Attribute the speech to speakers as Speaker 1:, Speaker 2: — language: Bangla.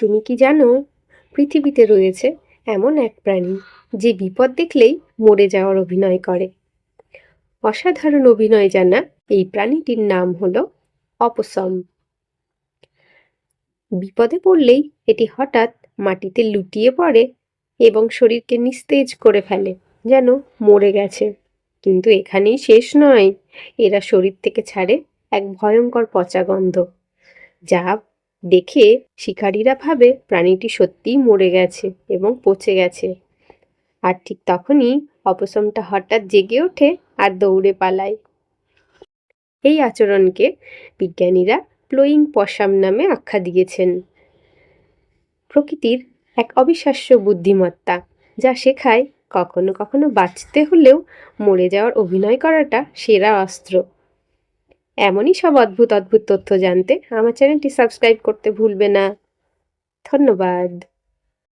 Speaker 1: তুমি কি জানো, পৃথিবীতে রয়েছে এমন এক প্রাণী যে বিপদ দেখলেই মরে যাওয়ার অভিনয় করে। অসাধারণ অভিনয় জানা এই প্রাণীটির নাম হলো অপসম। বিপদে পড়লেই এটি হঠাৎ মাটিতে লুটিয়ে পড়ে এবং শরীরকে নিস্তেজ করে ফেলে, যেন মরে গেছে। কিন্তু এখানেই শেষ নয়, এরা শরীর থেকে ছাড়ে এক ভয়ঙ্কর পচা গন্ধ, যা দেখে শিকারীরা ভাবে প্রাণীটি সত্যিই মরে গেছে এবং পচে গেছে। আর ঠিক তখনই অপসমটা হঠাৎ জেগে ওঠে আর দৌড়ে পালায়। এই আচরণকে বিজ্ঞানীরা প্লোয়িং পশাম নামে আখ্যা দিয়েছেন। প্রকৃতির এক অবিশ্বাস্য বুদ্ধিমত্তা, যা শেখায় কখনো কখনো বাঁচতে হলেও মরে যাওয়ার অভিনয় করাটা সেরা অস্ত্র। এমনই সব অদ্ভুত অদ্ভুত তথ্য জানতে আমার চ্যানেলটি সাবস্ক্রাইব করতে ভুলবে না। ধন্যবাদ।